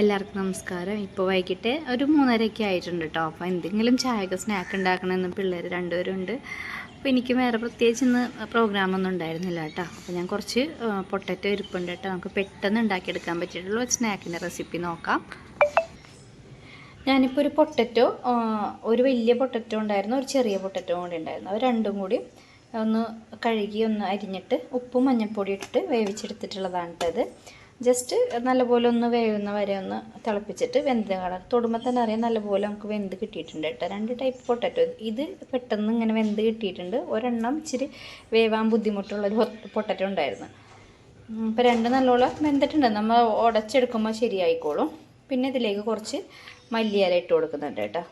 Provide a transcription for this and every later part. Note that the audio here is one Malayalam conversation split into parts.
എല്ലാവർക്കും നമസ്കാരം. ഇപ്പോൾ വൈകിട്ട് ഒരു മൂന്നരയൊക്കെ ആയിട്ടുണ്ട് കേട്ടോ അപ്പോൾ എന്തെങ്കിലും ചായക്ക് സ്നാക്ക് ഉണ്ടാക്കണമെന്ന് പിള്ളേർ രണ്ടുപേരുണ്ട് അപ്പോൾ എനിക്ക് വേറെ പ്രത്യേകിച്ച് ഇന്ന് പ്രോഗ്രാമൊന്നും ഉണ്ടായിരുന്നില്ല കേട്ടോ അപ്പോൾ ഞാൻ കുറച്ച് പൊട്ടറ്റോ ഇരിപ്പുണ്ട് കേട്ടോ നമുക്ക് പെട്ടെന്ന് ഉണ്ടാക്കിയെടുക്കാൻ പറ്റിയിട്ടുള്ള ഒരു സ്നാക്കിന്റെ റെസിപ്പി നോക്കാം. ഞാനിപ്പോൾ ഒരു പൊട്ടറ്റോ ഒരു വലിയ പൊട്ടറ്റോ ഉണ്ടായിരുന്നു ഒരു ചെറിയ പൊട്ടറ്റോ കൂടി ഉണ്ടായിരുന്നു. അത് രണ്ടും കൂടി ഒന്ന് കഴുകി ഒന്ന് അരിഞ്ഞിട്ട് ഉപ്പും മഞ്ഞൾപ്പൊടി ഇട്ടിട്ട് വേവിച്ചെടുത്തിട്ടുള്ളതാണ് കേട്ടത് ജസ്റ്റ് നല്ലപോലെ ഒന്ന് വേവുന്ന വരെ ഒന്ന് തിളപ്പിച്ചിട്ട് വെന്ത് കളർ. തൊടുമ്പോൾ തന്നെ അറിയാം നല്ലപോലെ നമുക്ക് വെന്ത് കിട്ടിയിട്ടുണ്ട് കേട്ടോ. രണ്ട് ടൈപ്പ് പൊട്ടറ്റോ ഇത് പെട്ടെന്ന് ഇങ്ങനെ വെന്ത് കിട്ടിയിട്ടുണ്ട്. ഒരെണ്ണം ഇച്ചിരി വേവാൻ ബുദ്ധിമുട്ടുള്ളൊരു പൊട്ടറ്റോ ഉണ്ടായിരുന്നു. അപ്പോൾ രണ്ട് നല്ലോണം വെന്തിട്ടുണ്ട്. നമ്മൾ ഉടച്ചെടുക്കുമ്പോൾ ശരിയായിക്കോളും. പിന്നെ ഇതിലേക്ക് കുറച്ച് മല്ലിയില ഇട്ട് കൊടുക്കുന്നുണ്ട് കേട്ടോ.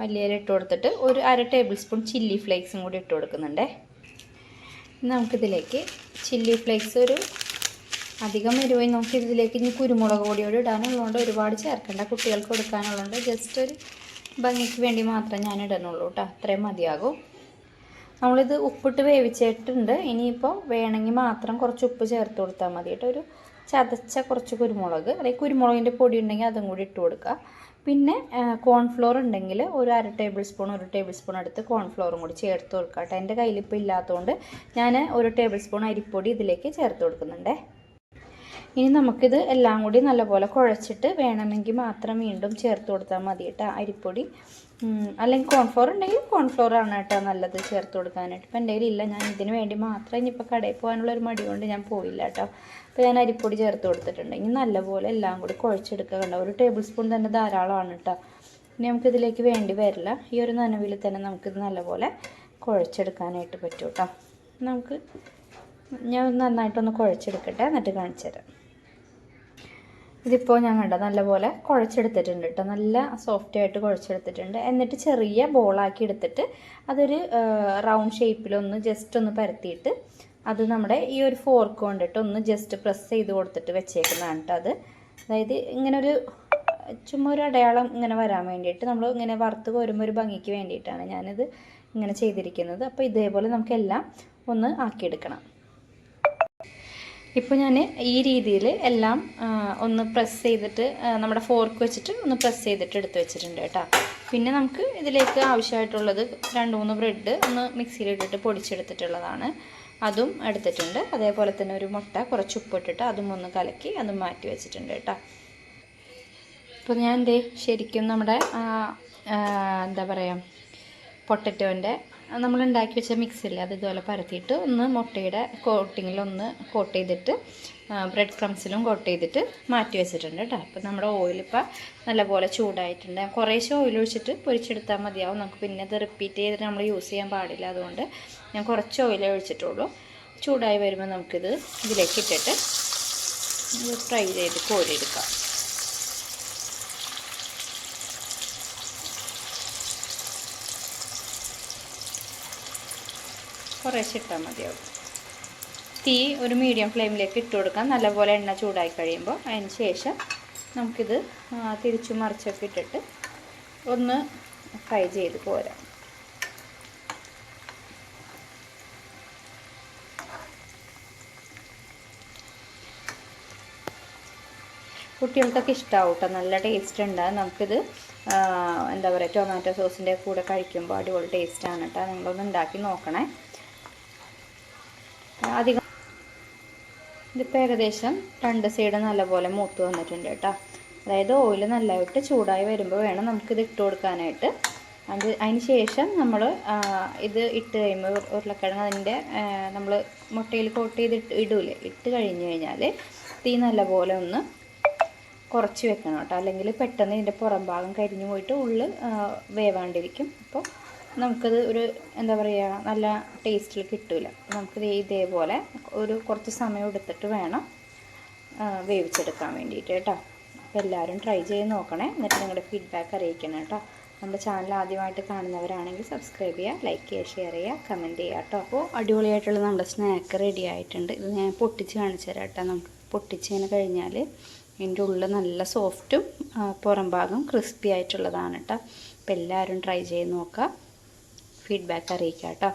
മല്ലിയില ഇട്ട് കൊടുത്തിട്ട് ഒരു അര ടേബിൾ സ്പൂൺ ചില്ലി ഫ്ലേക്സും കൂടി ഇട്ട് കൊടുക്കുന്നുണ്ടേ. നമുക്കിതിലേക്ക് ചില്ലി ഫ്ലേക്സ് ഒരു അധികം എരിവായി നമുക്ക് ഇതിലേക്ക് ഇനി കുരുമുളക് പൊടിയോട് ഇടാനുള്ളതുകൊണ്ട് ഒരുപാട് ചേർക്കേണ്ട. കുട്ടികൾക്ക് കൊടുക്കാനുള്ളതുകൊണ്ട് ജസ്റ്റ് ഒരു ഭംഗിക്ക് വേണ്ടി മാത്രം ഞാൻ ഇടുന്നുള്ളൂ കേട്ടോ അത്രയും മതിയാകും. നമ്മളിത് ഉപ്പിട്ട് വേവിച്ചിട്ടുണ്ട്. ഇനിയിപ്പോൾ വേണമെങ്കിൽ മാത്രം കുറച്ച് ഉപ്പ് ചേർത്ത് കൊടുത്താൽ മതി കേട്ടോ ഒരു ചതച്ച കുറച്ച് കുരുമുളക്. അല്ലെങ്കിൽ കുരുമുളകിന്റെ പൊടി ഉണ്ടെങ്കിൽ അതും കൂടി ഇട്ട് കൊടുക്കുക പിന്നെ കോൺഫ്ലോർ ഉണ്ടെങ്കിൽ ഒരു അര ടേബിൾ സ്പൂൺ ഒരു ടേബിൾ സ്പൂൺ എടുത്ത് കോൺഫ്ലോറും കൂടി ചേർത്ത് കൊടുക്കുക കേട്ടോ എന്റെ കയ്യിലിപ്പോൾ ഇല്ലാത്തതുകൊണ്ട് ഞാൻ ഒരു ടേബിൾ സ്പൂൺ അരിപ്പൊടി ഇതിലേക്ക് ചേർത്ത് കൊടുക്കുന്നുണ്ടേ. ഇനി നമുക്കിത് എല്ലാം കൂടി നല്ലപോലെ കുഴച്ചിട്ട് വേണമെങ്കിൽ മാത്രം വീണ്ടും ചേർത്ത് കൊടുത്താൽ മതി കേട്ടോ അരിപ്പൊടി. അല്ലെങ്കിൽ കോൺഫ്ലോർ ഉണ്ടെങ്കിൽ കോൺഫ്ലോർ ആണ് കേട്ടോ നല്ലത് ചേർത്ത് കൊടുക്കാനായിട്ട്. ഇപ്പം എന്റെ ഇല്ല ഞാൻ ഇതിന് വേണ്ടി മാത്രം ഇനിയിപ്പോൾ കടയിൽ പോകാനുള്ള ഒരു മടി കൊണ്ട് ഞാൻ പോയില്ല കേട്ടോ. അപ്പോൾ ഞാൻ അരിപ്പൊടി ചേർത്ത് കൊടുത്തിട്ടുണ്ട്. ഇനി നല്ലപോലെ എല്ലാം കൂടി കുഴച്ചെടുക്കുക കണ്ടോ? ഒരു ടേബിൾ സ്പൂൺ തന്നെ ധാരാളമാണ് കേട്ടോ. ഇനി നമുക്കിതിലേക്ക് വേണ്ടി വരില്ല. ഈ ഒരു നനവിൽ തന്നെ നമുക്കിത് നല്ലപോലെ കുഴച്ചെടുക്കാനായിട്ട് പറ്റും കേട്ടോ. നമുക്ക് ഞാൻ നന്നായിട്ടൊന്ന് കുഴച്ചെടുക്കട്ടെ എന്നിട്ട് കാണിച്ചു തരാം ഇതിപ്പോൾ ഞാൻ കണ്ട നല്ലപോലെ കുഴച്ചെടുത്തിട്ടുണ്ട് കേട്ടോ നല്ല സോഫ്റ്റ് ആയിട്ട് കുഴച്ചെടുത്തിട്ടുണ്ട്. എന്നിട്ട് ചെറിയ ബോളാക്കി എടുത്തിട്ട് അതൊരു റൗണ്ട് ഷേപ്പിലൊന്ന് ജസ്റ്റ് ഒന്ന് പരത്തിയിട്ട് അത് നമ്മുടെ ഈ ഒരു ഫോർക്ക് കൊണ്ടിട്ട് ഒന്ന് ജസ്റ്റ് പ്രസ് ചെയ്ത് കൊടുത്തിട്ട് വെച്ചേക്കുന്നതാണ് അത്. അതായത് ഇങ്ങനൊരു ചുമ്മാ ഒരു അടയാളം ഇങ്ങനെ വരാൻ വേണ്ടിയിട്ട് നമ്മൾ ഇങ്ങനെ വറുത്ത് കോരുമ്പോൾ ഒരു ഭംഗിക്ക് വേണ്ടിയിട്ടാണ് ഞാനിത് ഇങ്ങനെ ചെയ്തിരിക്കുന്നത്. അപ്പോൾ ഇതേപോലെ നമുക്കെല്ലാം ഒന്ന് ആക്കിയെടുക്കണം. ഇപ്പോൾ ഞാൻ ഈ രീതിയിൽ എല്ലാം ഒന്ന് പ്രസ് ചെയ്തിട്ട് നമ്മുടെ ഫോർക്ക് വെച്ചിട്ട് ഒന്ന് പ്രസ് ചെയ്തിട്ട് എടുത്ത് വെച്ചിട്ടുണ്ട് കേട്ടോ. പിന്നെ നമുക്ക് ഇതിലേക്ക് ആവശ്യമായിട്ടുള്ളത് രണ്ട് മൂന്ന് ബ്രെഡ് ഒന്ന് മിക്സിയിലിട്ടിട്ട് പൊടിച്ചെടുത്തിട്ടുള്ളതാണ്. അതും എടുത്തിട്ടുണ്ട്. അതേപോലെ തന്നെ ഒരു മുട്ട കുറച്ച് ഉപ്പിട്ടിട്ട് അതും ഒന്ന് കലക്കി അതും മാറ്റി വെച്ചിട്ടുണ്ട് കേട്ടോ. ഇപ്പോൾ ഞാൻ എന്തേ ശരിക്കും നമ്മുടെ എന്താ പറയുക പൊട്ടറ്റോന്റെ നമ്മൾ ഉണ്ടാക്കി വെച്ച മിക്സിൽ അത് ഇതുപോലെ പരത്തിയിട്ട് ഒന്ന് മുട്ടയുടെ കോട്ടിങ്ങിലൊന്ന് കോട്ട് ചെയ്തിട്ട് ബ്രെഡ് ക്രംസിലും കോട്ട് ചെയ്തിട്ട് മാറ്റി വെച്ചിട്ടുണ്ട് കേട്ടോ. അപ്പോൾ നമ്മുടെ ഓയിൽ നല്ലപോലെ ചൂടായിട്ടുണ്ട്. കുറേശ്ശെ ഓയിൽ ഒഴിച്ചിട്ട് പൊരിച്ചെടുത്താൽ മതിയാവും. നമുക്ക് പിന്നെ അത് റിപ്പീറ്റ് ചെയ്തിട്ട് നമ്മൾ യൂസ് ചെയ്യാൻ പാടില്ല. അതുകൊണ്ട് ഞാൻ കുറച്ച് ഓയിലേ ഒഴിച്ചിട്ടുള്ളൂ. ചൂടായി വരുമ്പോൾ നമുക്കിത് ഇതിലേക്ക് ഇട്ടിട്ട് ഫ്രൈ ചെയ്ത് കോരിയെടുക്കാം. കുറേശ്ശെ ഇട്ടാൽ മതിയാവും. തീ ഒരു മീഡിയം ഫ്ലെയിമിലേക്ക് ഇട്ട് കൊടുക്കാം. നല്ലപോലെ എണ്ണ ചൂടായി കഴിയുമ്പോൾ അതിന് ശേഷം നമുക്കിത് തിരിച്ചു മറിച്ചൊക്കെ ഇട്ടിട്ട് ഒന്ന് ഫ്രൈ ചെയ്ത് പോരാം. കുട്ടികൾക്കൊക്കെ ഇഷ്ടമാവും കേട്ടോ നല്ല ടേസ്റ്റ് ഉണ്ട്. നമുക്കിത് എന്താ പറയുക ടൊമാറ്റോ സോസിന്റെ കൂടെ കഴിക്കുമ്പോൾ അടിപൊളി ടേസ്റ്റാണ് കേട്ടോ നിങ്ങളൊന്ന് ഉണ്ടാക്കി നോക്കണേ. അധികം ഇതിപ്പോൾ ഏകദേശം രണ്ട് സൈഡ് നല്ലപോലെ മൂത്ത് വന്നിട്ടുണ്ട് കേട്ടോ. അതായത് ഓയിൽ നല്ലതായിട്ട് ചൂടായി വരുമ്പോൾ വേണം നമുക്കിത് ഇട്ട് കൊടുക്കാനായിട്ട്. അത് അതിന് ശേഷം നമ്മൾ ഇത് ഇട്ട് കഴിയുമ്പോൾ ഉരുളക്കിഴങ്ങ് അതിന്റെ നമ്മൾ മുട്ടയിൽ കോട്ട് ചെയ്ത് ഇടൂലേ? ഇട്ട് കഴിഞ്ഞ് കഴിഞ്ഞാൽ തീ നല്ലപോലെ ഒന്ന് കുറച്ച് വെക്കണം കേട്ടോ. അല്ലെങ്കിൽ പെട്ടെന്ന് ഇതിന്റെ പുറം ഭാഗം കരിഞ്ഞു പോയിട്ട് ഉള്ളിൽ വേവാണ്ടിരിക്കും. അപ്പോൾ നമുക്കത് ഒരു എന്താ പറയുക നല്ല ടേസ്റ്റിൽ കിട്ടില്ല നമുക്ക് ഇതേപോലെ ഒരു കുറച്ച് സമയം എടുത്തിട്ട് വേണം വേവിച്ചെടുക്കാൻ വേണ്ടിയിട്ട് കേട്ടോ. അപ്പോൾ എല്ലാവരും ട്രൈ ചെയ്ത് നോക്കണേ. എന്നിട്ട് നിങ്ങളുടെ ഫീഡ്ബാക്ക് അറിയിക്കണം കേട്ടോ. നമ്മുടെ ചാനൽ ആദ്യമായിട്ട് കാണുന്നവരാണെങ്കിൽ സബ്സ്ക്രൈബ് ചെയ്യുക ലൈക്ക് ചെയ്യുക ഷെയർ ചെയ്യുക കമന്റ് ചെയ്യുക കേട്ടോ. അപ്പോൾ അടിപൊളിയായിട്ടുള്ള നമ്മുടെ സ്നാക്ക് റെഡി ആയിട്ടുണ്ട്. ഇത് ഞാൻ പൊട്ടിച്ച് കാണിച്ചു തരാം കേട്ടോ. നമുക്ക് പൊട്ടിച്ചതിന് കഴിഞ്ഞാൽ ഇതിന്റെ ഉള്ളിൽ നല്ല സോഫ്റ്റും പുറം ഭാഗം ക്രിസ്പി ആയിട്ടുള്ളതാണ് കേട്ടോ. അപ്പോൾ എല്ലാവരും ട്രൈ ചെയ്ത് നോക്കുക. ഫീഡ്ബാക്ക് അറിയിക്കാം കേട്ടോ